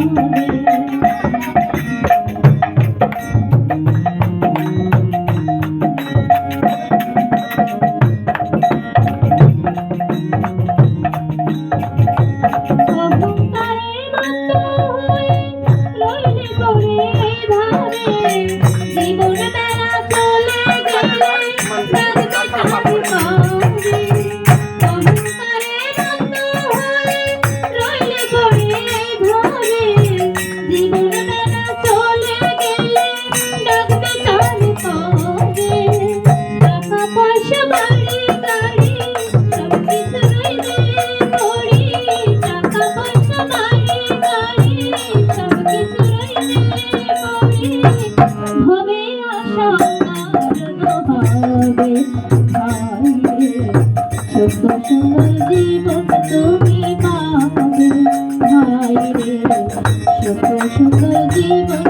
Thank you. পাবে সত্য সুন্দর জীবন তুমি পাবে ভাই রে সত্য সুন্দর জীবন